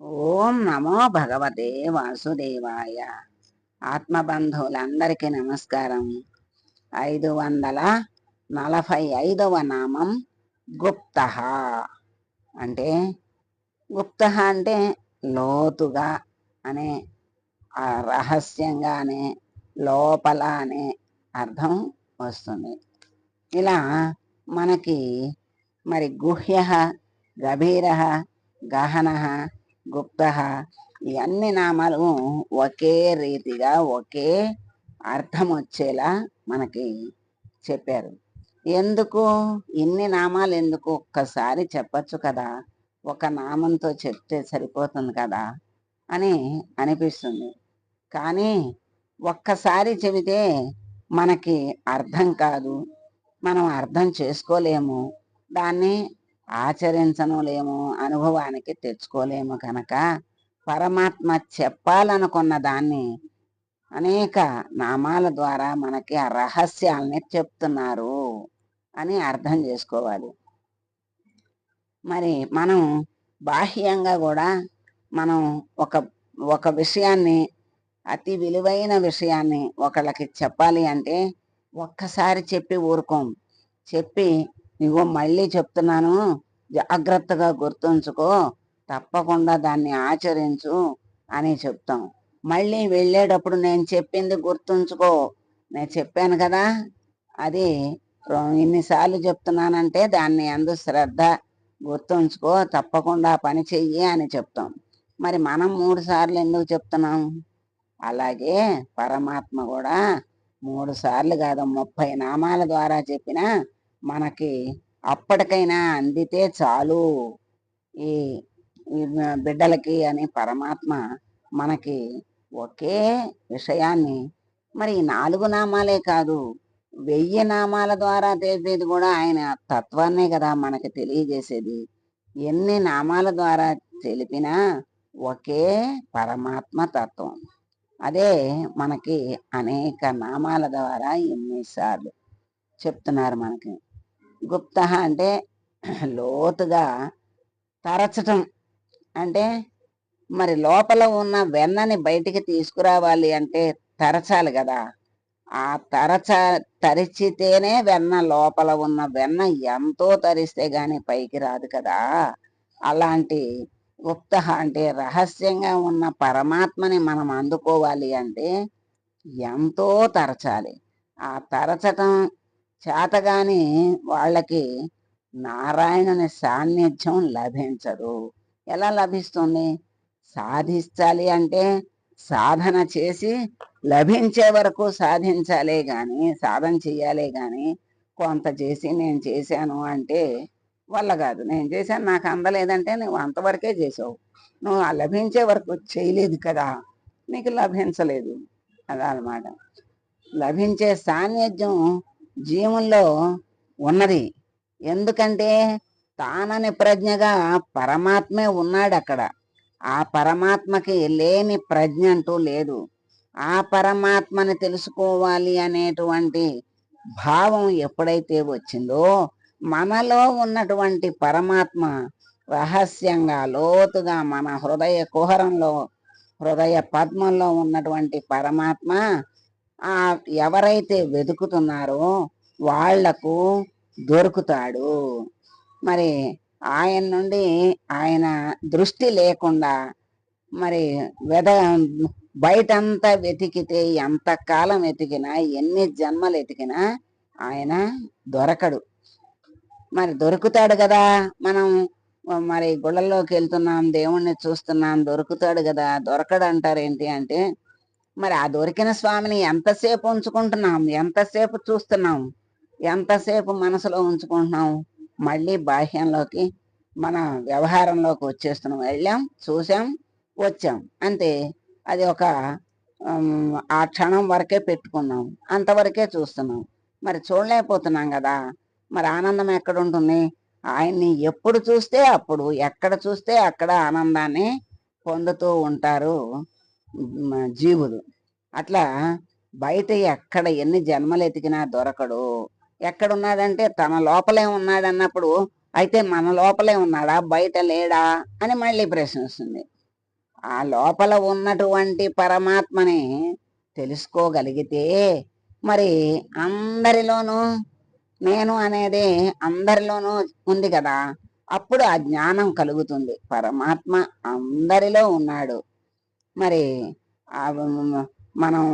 ఓం నమో భగవతే వాసుదేవాయ. ఆత్మబంధువులందరికీ నమస్కారం. ఐదు వందల నలభై ఐదవ నామం గుప్త అంటే గుప్త అంటే లోతుగా అనే రహస్యంగానే రహస్యంగా అనే లోపల అనే అర్థం వస్తుంది. ఇలా మనకి మరి గుహ్య గభీర గహన గుప్త ఈ అన్ని నామాలు ఒకే రీతిగా ఒకే అర్థం వచ్చేలా మనకి చెప్పారు. ఎందుకు? ఇన్ని నామాలు ఎందుకు ఒక్కసారి చెప్పచ్చు కదా. ఒక నామంతో చెప్తే సరిపోతుంది కదా అని అనిపిస్తుంది. కానీ ఒక్కసారి చెబితే మనకి అర్థం కాదు. మనం అర్థం చేసుకోలేము. దాన్ని ఆచరించను లేము అనుభవానికి తెచ్చుకోలేము కనుక పరమాత్మ చెప్పాలనుకున్న దాన్ని అనేక నామాల ద్వారా మనకి ఆ రహస్యాలని చెప్తున్నారు అని అర్థం చేసుకోవాలి. మరి మనం బాహ్యంగా కూడా మనం ఒక ఒక విషయాన్ని అతి విలువైన విషయాన్ని ఒకళ్ళకి చెప్పాలి అంటే ఒక్కసారి చెప్పి ఊరుకోం. చెప్పి ఇగో మళ్ళీ చెప్తున్నాను జాగ్రత్తగా గుర్తుంచుకో తప్పకుండా దాన్ని ఆచరించు అని చెప్తాం. మళ్ళీ వెళ్ళేటప్పుడు నేను చెప్పింది గుర్తుంచుకో. నేను చెప్పాను కదా అది ఇన్నిసార్లు చెప్తున్నానంటే దాన్ని అందు శ్రద్ధ గుర్తుంచుకో తప్పకుండా పని చెయ్యి అని చెప్తాం. మరి మనం మూడు సార్లు ఎందుకు చెప్తున్నాం? అలాగే పరమాత్మ కూడా మూడు సార్లు కాదు ముప్పై నామాల ద్వారా చెప్పిన మనకి అప్పటికైనా అందితే చాలు. ఈ బిడ్డలకి అని పరమాత్మ మనకి ఒకే విషయాన్ని మరి నాలుగు నామాలే కాదు వెయ్యి నామాల ద్వారా తెలిపేది కూడా ఆయన తత్వాన్నే కదా మనకి తెలియజేసేది. ఎన్ని నామాల ద్వారా తెలిపినా ఒకే పరమాత్మ తత్వం. అదే మనకి అనేక నామాల ద్వారా ఎన్నిసార్లు చెప్తున్నారు మనకి. గుప్త అంటే లోతుగా తరచటం. అంటే మరి లోపల ఉన్న వెన్నని బయటికి తీసుకురావాలి అంటే తరచాలి కదా. ఆ తరచ తరిచితేనే వెన్న లోపల ఉన్న వెన్న ఎంతో తరిస్తే గాని పైకి రాదు కదా. అలాంటి గుప్త అంటే రహస్యంగా ఉన్న పరమాత్మని మనం అందుకోవాలి అంటే ఎంతో తరచాలి. ఆ తరచటం చేతగాని వాళ్ళకి నారాయణుని సాన్నిధ్యం లభించదు. ఎలా లభిస్తుంది? సాధించాలి అంటే సాధన చేసి లభించే వరకు సాధించాలే గాని సాధన చెయ్యాలే గాని కొంత చేసి నేను చేశాను అంటే వల్ల కాదు. నేను చేశాను నాకు అందలేదంటే నువ్వు అంతవరకే చేసావు. నువ్వు ఆ లభించే వరకు చేయలేదు కదా నీకు లభించలేదు. అదనమాట లభించే సాన్నిధ్యం జీవంలో ఉన్నది. ఎందుకంటే తానని ప్రజ్ఞగా పరమాత్మే ఉన్నాడు అక్కడ ఆ పరమాత్మకి లేని ప్రజ్ఞ అంటూ లేదు. ఆ పరమాత్మని తెలుసుకోవాలి అనేటువంటి భావం ఎప్పుడైతే వచ్చిందో మనలో ఉన్నటువంటి పరమాత్మ రహస్యంగా లోతుగా మన హృదయ కుహరంలో హృదయ పద్మంలో ఉన్నటువంటి పరమాత్మ ఆ ఎవరైతే వెతుకుతున్నారో వాళ్ళకు దొరుకుతాడు. మరి ఆయన నుండి ఆయన దృష్టి లేకుండా మరి వెద బయటంతా వెతికితే ఎంత కాలం వెతికినా ఎన్ని జన్మలు వెతికినా ఆయన దొరకడు. మరి దొరుకుతాడు కదా. మనం మరి గుళ్ళల్లోకి వెళ్తున్నాం దేవుణ్ణి చూస్తున్నాం దొరుకుతాడు కదా. దొరకడు అంటారు ఏంటి అంటే మరి ఆ దొరికిన స్వామిని ఎంతసేపు ఉంచుకుంటున్నాం? ఎంతసేపు చూస్తున్నాం? ఎంతసేపు మనసులో ఉంచుకుంటున్నాం? మళ్ళీ బాహ్యంలోకి మన వ్యవహారంలోకి వచ్చేస్తున్నాం. వెళ్ళాం చూసాం వచ్చాం. అంతే. అది ఒక ఆ క్షణం వరకే పెట్టుకున్నాం. అంతవరకే చూస్తున్నాం. మరి చూడలేకపోతున్నాం కదా? మరి ఆనందం ఎక్కడ ఉంటుంది ఆయన్ని ఎప్పుడు చూస్తే అప్పుడు ఎక్కడ చూస్తే అక్కడ ఆనందాన్ని పొందుతూ ఉంటారు. జీవులు. అట్లా బయట ఎక్కడ ఎన్ని జన్మలు ఎతికినా దొరకడు. ఎక్కడున్నాడంటే తన లోపలే ఉన్నాడన్నప్పుడు అయితే మన లోపలే ఉన్నాడా? బయట లేడా? అని మళ్ళీ ప్రశ్న వస్తుంది. ఆ లోపల ఉన్నటువంటి పరమాత్మని తెలుసుకోగలిగితే మరి అందరిలోనూ నేను అనేది అందరిలోనూ ఉంది కదా? అప్పుడు ఆ జ్ఞానం కలుగుతుంది. పరమాత్మ అందరిలో ఉన్నాడు. మరి మనం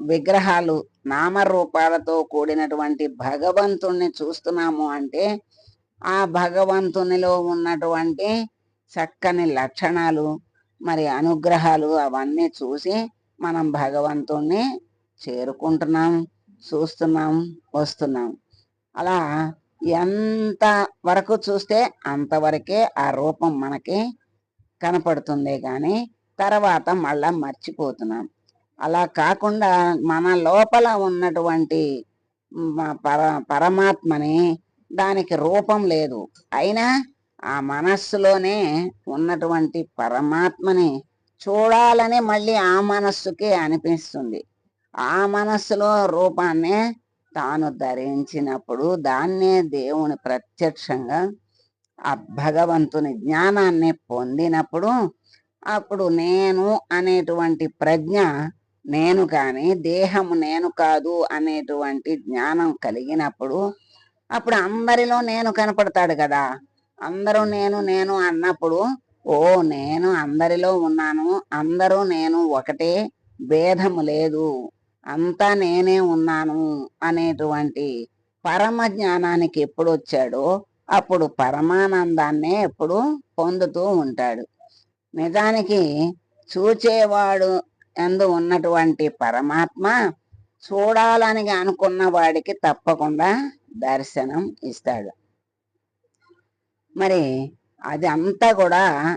విగ్రహాలు నామరూపాలతో కూడినటువంటి భగవంతుణ్ణి చూస్తున్నాము అంటే ఆ భగవంతునిలో ఉన్నటువంటి చక్కని లక్షణాలు మరి అనుగ్రహాలు అవన్నీ చూసి మనం భగవంతుణ్ణి చేరుకుంటున్నాం చూస్తున్నాం వస్తున్నాం. అలా ఎంత వరకు చూస్తే అంతవరకే ఆ రూపం మనకి కనపడుతుంది కానీ తర్వాత మళ్ళా మర్చిపోతున్నాం. అలా కాకుండా మన లోపల ఉన్నటువంటి పర పరమాత్మని దానికి రూపం లేదు. అయినా ఆ మనస్సులోనే ఉన్నటువంటి పరమాత్మని చూడాలని మళ్ళీ ఆ మనస్సుకి అనిపిస్తుంది. ఆ మనస్సులో రూపాన్ని తాను ధరించినప్పుడు దాన్నే దేవుని ప్రత్యక్షంగా ఆ భగవంతుని జ్ఞానాన్ని పొందినప్పుడు అప్పుడు నేను అనేటువంటి ప్రజ్ఞ నేను కాని దేహము నేను కాదు అనేటువంటి జ్ఞానం కలిగినప్పుడు అప్పుడు అందరిలో నేను కనపడతాడు కదా. అందరూ నేను నేను అన్నప్పుడు ఓ నేను అందరిలో ఉన్నాను అందరూ నేను ఒకటే భేదము లేదు అంతా నేనే ఉన్నాను అనేటువంటి పరమ జ్ఞానానికి ఎప్పుడు వచ్చాడో అప్పుడు పరమానందాన్నే ఎప్పుడు పొందుతూ ఉంటాడు. నిజానికి చూచేవాడు ఎందు ఉన్నటువంటి పరమాత్మ చూడాలని అనుకున్న వాడికి తప్పకుండా దర్శనం ఇస్తాడు. మరి అది అంతా కూడా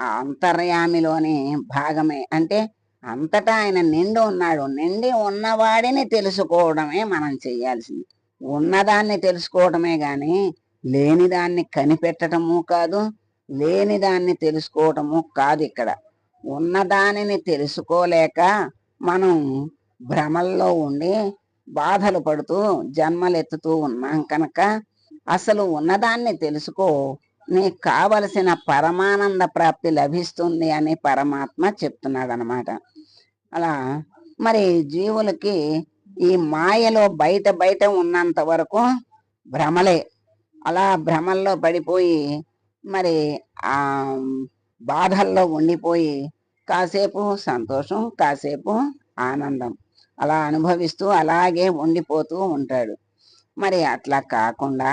అంతర్యామిలోని భాగమే. అంటే అంతటా ఆయన నిండి ఉన్నాడు. నిండి ఉన్నవాడిని తెలుసుకోవడమే మనం చేయాల్సింది. ఉన్నదాన్ని తెలుసుకోవడమే కానీ లేని దాన్ని కనిపెట్టడము కాదు లేని దాన్ని తెలుసుకోవటము కాదు ఇక్కడ. ఉన్నదానిని తెలుసుకోలేక మనం భ్రమల్లో ఉండి బాధలు పడుతూ జన్మలెత్తుతూ ఉన్నాం కనుక అసలు ఉన్నదాన్ని తెలుసుకో. నీకు కావలసిన పరమానంద ప్రాప్తి లభిస్తుంది అని పరమాత్మ చెప్తున్నాడు అనమాట అలా మరి జీవులకి ఈ మాయలో బయట బయట ఉన్నంత వరకు భ్రమలే. అలా భ్రమల్లో పడిపోయి మరి ఆ బాధల్లో ఉండిపోయి కాసేపు సంతోషం కాసేపు ఆనందం. అలా అనుభవిస్తూ అలాగే ఉండిపోతూ ఉంటాడు. మరి అట్లా కాకుండా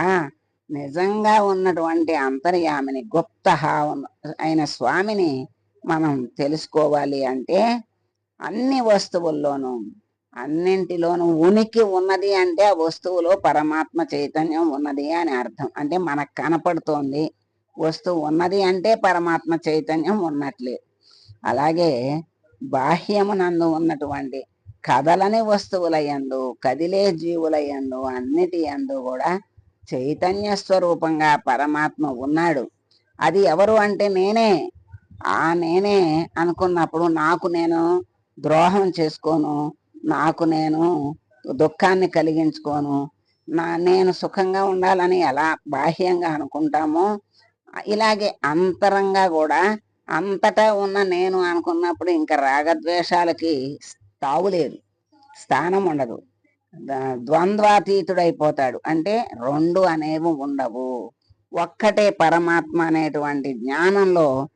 నిజంగా ఉన్నటువంటి అంతర్యామిని గుప్త అయిన స్వామిని మనం తెలుసుకోవాలి అంటే అన్ని వస్తువుల్లోనూ అన్నింటిలోనూ ఉనికి ఉన్నది అంటే ఆ వస్తువులో పరమాత్మ చైతన్యం ఉన్నది అని అర్థం. అంటే మనకు కనపడుతోంది వస్తువు ఉన్నది అంటే పరమాత్మ చైతన్యం ఉన్నట్లే. అలాగే బాహ్యమునందు ఉన్నటువంటి కదలని వస్తువులయందు కదిలే జీవులయందు అన్నిటి యందు కూడా చైతన్య స్వరూపంగా పరమాత్మ ఉన్నాడు. అది ఎవరు అంటే నేనే. ఆ నేనే అనుకున్నప్పుడు నాకు నేను ద్రోహం చేసుకోను నాకు నేను దుఃఖాన్ని కలిగించుకోను నా నేను సుఖంగా ఉండాలని ఎలా బాహ్యంగా అనుకుంటామో ఇలాగే అంతరంగా కూడా అంతటా ఉన్న నేను అనుకున్నప్పుడు ఇంకా రాగద్వేషాలకి తావులేదు స్థానం ఉండదు. ద్వంద్వాతీతుడైపోతాడు. అంటే రెండు అనేవి ఉండవు. ఒక్కటే పరమాత్మ అనేటువంటి జ్ఞానంలో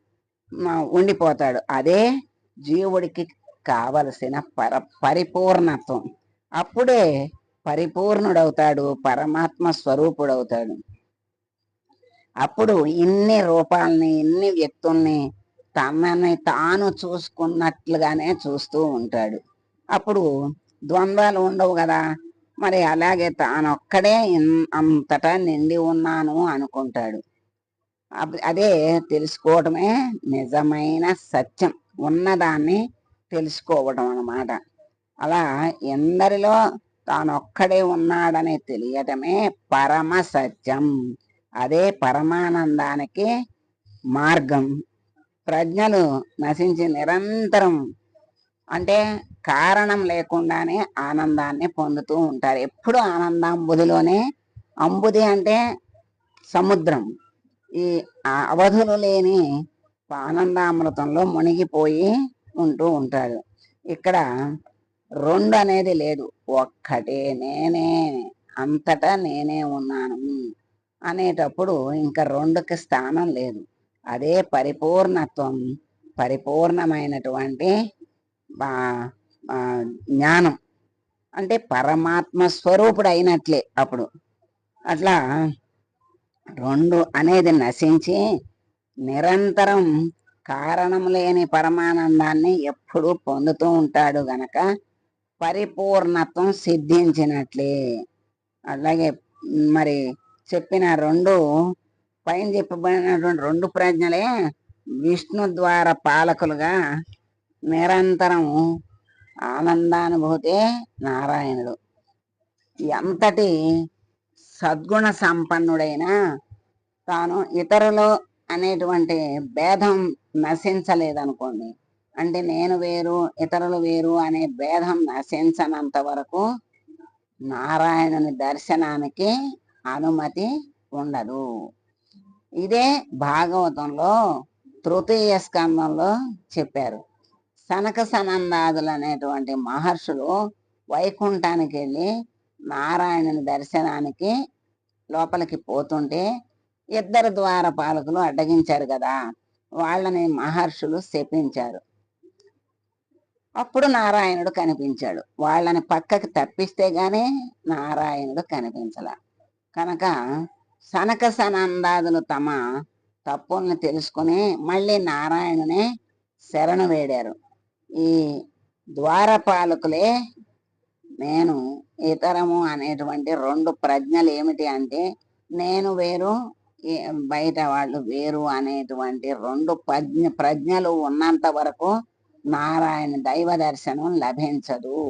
ఉండిపోతాడు. అదే జీవుడికి కావలసిన పర పరిపూర్ణత్వం. అప్పుడే పరిపూర్ణుడవుతాడు పరమాత్మ స్వరూపుడవుతాడు. అప్పుడు ఇన్ని రూపాలని ఇన్ని వ్యక్తుల్ని తనని తాను చూసుకున్నట్లుగానే చూస్తూ ఉంటాడు. అప్పుడు ద్వంద్వాలు ఉండవు కదా. మరి అలాగే తానొక్కడే అంతటా నిండి ఉన్నాను అనుకుంటాడు. అదే తెలుసుకోవటమే నిజమైన సత్యం. ఉన్నదాన్ని తెలుసుకోవడం అన్నమాట. అలా ఎందరిలో తానొక్కడే ఉన్నాడని తెలియటమే పరమ సత్యం. అదే పరమానందానికి మార్గం. ప్రజ్ఞలు నశించి నిరంతరం అంటే కారణం లేకుండానే ఆనందాన్ని పొందుతూ ఉంటారు. ఎప్పుడు ఆనందాంబుధిలోనే అంబుది అంటే సముద్రం. ఈ అవధులు లేని ఆనందామృతంలో మునిగిపోయి ఉంటూ ఉంటాడు ఇక్కడ రెండు అనేది లేదు. ఒక్కటే నేనే అంతటా నేనే ఉన్నాను. అనేటప్పుడు ఇంకా రెండుకి స్థానం లేదు. అదే పరిపూర్ణత్వం పరిపూర్ణమైనటువంటి జ్ఞానం. అంటే పరమాత్మ స్వరూపుడు అయినట్లే అప్పుడు. అట్లా రెండు అనేది నశించి నిరంతరం కారణం లేని పరమానందాన్ని ఎప్పుడూ పొందుతూ ఉంటాడు గనక పరిపూర్ణత్వం సిద్ధించినట్లే. అలాగే మరి చెప్పిన రెండు పైన చెప్పబడినటువంటి రెండు ప్రజ్ఞలే విష్ణు ద్వార పాలకులుగా నిరంతరం ఆనందానుభూతే నారాయణుడు ఎంతటి సద్గుణ సంపన్నుడైన తాను ఇతరులు అనేటువంటి భేదం నశించలేదనుకోండి. అంటే నేను వేరు ఇతరులు వేరు అనే భేదం నశించనంత వరకు నారాయణుని దర్శనానికి అనుమతి ఉండదు. ఇదే భాగవతంలో తృతీయ స్కందంలో చెప్పారు. సనక సనందాదులు అనేటువంటి మహర్షులు వైకుంఠానికి వెళ్ళి నారాయణుని దర్శనానికి లోపలికి పోతుంటే ఇద్దరు ద్వార పాలకులు అడ్డగించారు కదా వాళ్ళని మహర్షులు శపించారు. అప్పుడు నారాయణుడు కనిపించాడు. వాళ్ళని పక్కకి తప్పిస్తే గాని నారాయణుడు కనిపించలా. కనుక సనక సనందాదులు తమ తప్పుల్ని తెలుసుకుని మళ్ళీ నారాయణునే శరణు వేడారు. ఈ ద్వారపాలకులే నేను ఇతరము అనేటువంటి రెండు ప్రజ్ఞలు ఏమిటి అంటే నేను వేరు బయట వాళ్ళు వేరు అనేటువంటి రెండు ప్రజ్ఞ ప్రజ్ఞలు ఉన్నంత వరకు నారాయణ దైవ దర్శనం లభించదు.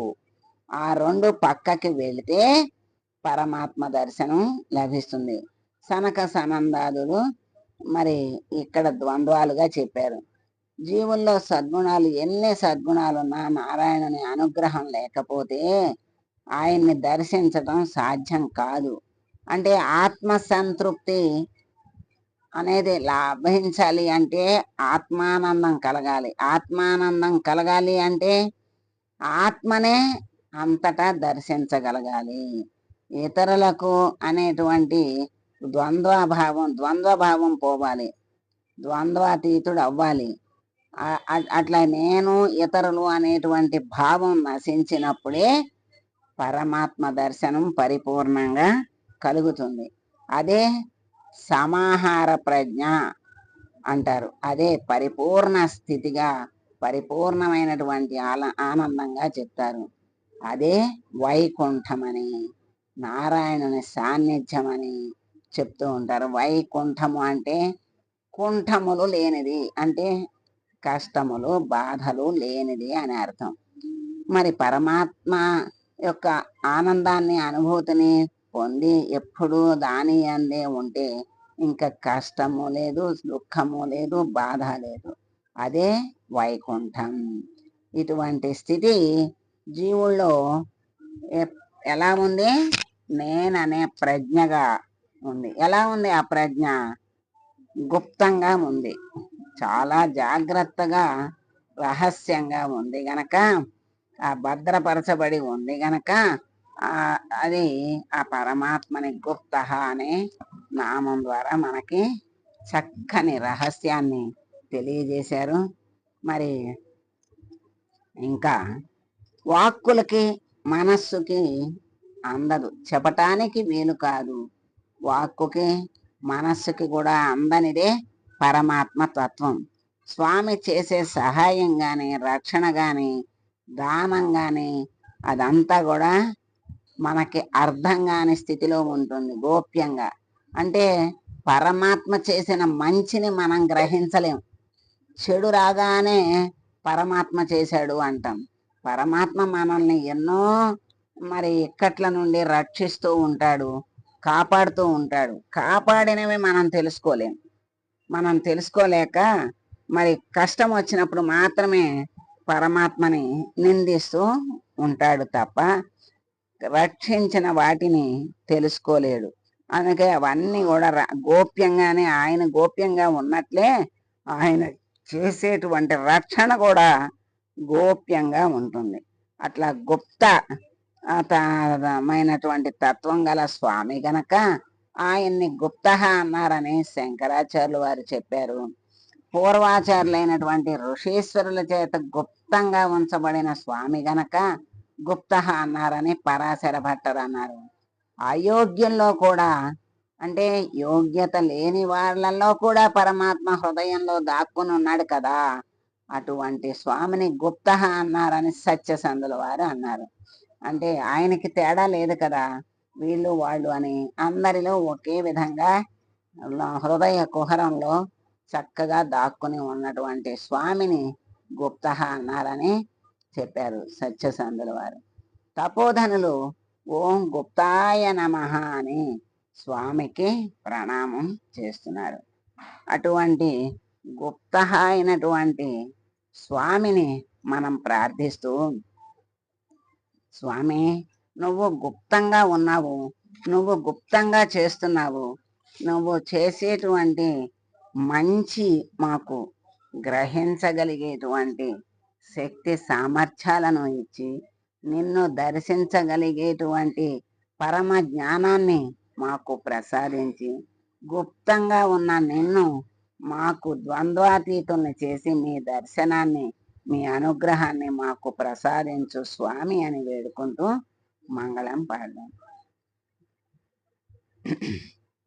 ఆ రెండు పక్కకి వెళితే పరమాత్మ దర్శనం లభిస్తుంది. సనక సనందాదులు మరి ఇక్కడ ద్వంద్వాలుగా చెప్పారు. జీవుల్లో సద్గుణాలు ఎన్ని సద్గుణాలున్నా నారాయణుని అనుగ్రహం లేకపోతే ఆయన్ని దర్శించడం సాధ్యం కాదు. అంటే ఆత్మ సంతృప్తి అనేది లాభించాలి అంటే ఆత్మానందం కలగాలి. ఆత్మానందం కలగాలి అంటే ఆత్మనే అంతటా దర్శించగలగాలి. ఇతరులకు అనేటువంటి ద్వంద్వభావం ద్వంద్వభావం పోవాలి. ద్వంద్వాతీతుడు అవ్వాలి అట్లా నేను ఇతరులు అనేటువంటి భావం నశించినప్పుడే పరమాత్మ దర్శనం పరిపూర్ణంగా కలుగుతుంది. అదే సమాహార ప్రజ్ఞ అంటారు. అదే పరిపూర్ణ స్థితిగా పరిపూర్ణమైనటువంటి ఆనందంగా చెప్తారు. అదే వైకుంఠమని. నారాయణుని సాన్నిధ్యమని చెప్తూ ఉంటారు. వైకుంఠము అంటే కుంఠములు లేనిది అంటే కష్టములు బాధలు లేనిది అని అర్థం. మరి పరమాత్మ యొక్క ఆనందాన్ని అనుభూతిని పొంది ఎప్పుడు దాని అందే ఉంటే ఇంకా కష్టము లేదు దుఃఖము లేదు బాధ లేదు. అదే వైకుంఠం. ఇటువంటి స్థితి జీవుల్లో ఎలా ఉంది? నేననే ప్రజ్ఞగా ఉంది. ఎలా ఉంది ఆ ప్రజ్ఞ? గుప్తంగా ఉంది. చాలా జాగ్రత్తగా రహస్యంగా ఉంది గనక ఆ భద్రపరచబడి ఉంది గనక అది ఆ పరమాత్మని గుప్త అనే నామం ద్వారా మనకి చక్కని రహస్యాన్ని తెలియజేశారు. మరి ఇంకా వాక్కులకి మనస్సుకి అందదు. చెప్పటానికి వీలు కాదు. వాక్కుకి మనస్సుకి కూడా అందనిదే పరమాత్మ తత్వం. స్వామి చేసే సహాయం కానీ రక్షణ కానీ దానం కానీ అదంతా కూడా మనకి అర్థం కాని స్థితిలో ఉంటుంది గోప్యంగా. అంటే పరమాత్మ చేసిన మంచిని మనం గ్రహించలేం. చెడు రాగానే పరమాత్మ చేశాడు అంటాం. పరమాత్మ మనల్ని ఎన్నో మరి ఇక్కట్ల నుండి రక్షిస్తూ ఉంటాడు కాపాడుతూ ఉంటాడు. కాపాడినవి మనం తెలుసుకోలేం. మనం తెలుసుకోలేక మరి కష్టం వచ్చినప్పుడు మాత్రమే పరమాత్మని నిందిస్తూ ఉంటాడు తప్ప రక్షించిన వాటిని తెలుసుకోలేడు. అందుకే అవన్నీ కూడా గోప్యంగానే ఆయన గోప్యంగా ఉన్నట్లే ఆయన చేసేటువంటి రక్షణ కూడా గోప్యంగా ఉంటుంది. అట్లా గుప్త మైనటువంటి తత్వం గల స్వామి గనక ఆయన్ని గుప్త అన్నారని శంకరాచార్యులు వారు చెప్పారు. పూర్వాచారులైనటువంటి ఋషీశ్వరుల చేత గుప్తంగా ఉంచబడిన స్వామి గనక గుప్త అన్నారని పరాశర భట్టరు అన్నారు. అయోగ్యంలో కూడా అంటే యోగ్యత లేని వాళ్ళల్లో కూడా పరమాత్మ హృదయంలో దాక్కుని ఉన్నాడు కదా. అటువంటి స్వామిని గుప్త అన్నారని సత్యసంధుల వారు అన్నారు. అంటే ఆయనకి తేడా లేదు కదా వీళ్ళు వాళ్ళు అని. అందరిలో ఒకే విధంగా హృదయ కుహరంలో చక్కగా దాక్కుని ఉన్నటువంటి స్వామిని గుప్త అన్నారని చెప్పారు సత్యసంధుల వారు. తపోధనులు ఓం గుప్తాయ నమ అని స్వామికి ప్రణామం చేస్తున్నారు. అటువంటి గుప్త అయినటువంటి స్వామిని మనం ప్రార్థిస్తూ స్వామి నువ్వు గుప్తంగా ఉన్నావు నువ్వు గుప్తంగా చేస్తున్నావు నువ్వు చేసేటువంటి మంచి మాకు గ్రహించగలిగేటువంటి శక్తి సామర్థ్యాలను ఇచ్చి నిన్ను దర్శించగలిగేటువంటి పరమ జ్ఞానాన్ని మాకు ప్రసాదించి గుప్తంగా ఉన్న నిన్ను మాకు ద్వంద్వాతీతుల్ని చేసి మీ దర్శనాన్ని మీ అనుగ్రహాన్ని మాకు ప్రసాదించు స్వామి అని వేడుకుంటూ మంగళం పాడాం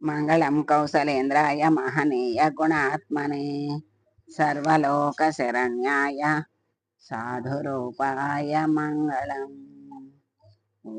మంగళం కౌశలేంద్రాయ మహనీయ గుణాత్మనే సర్వలోక శరణ్యాయ సాధురూపాయ మంగళం. ఓ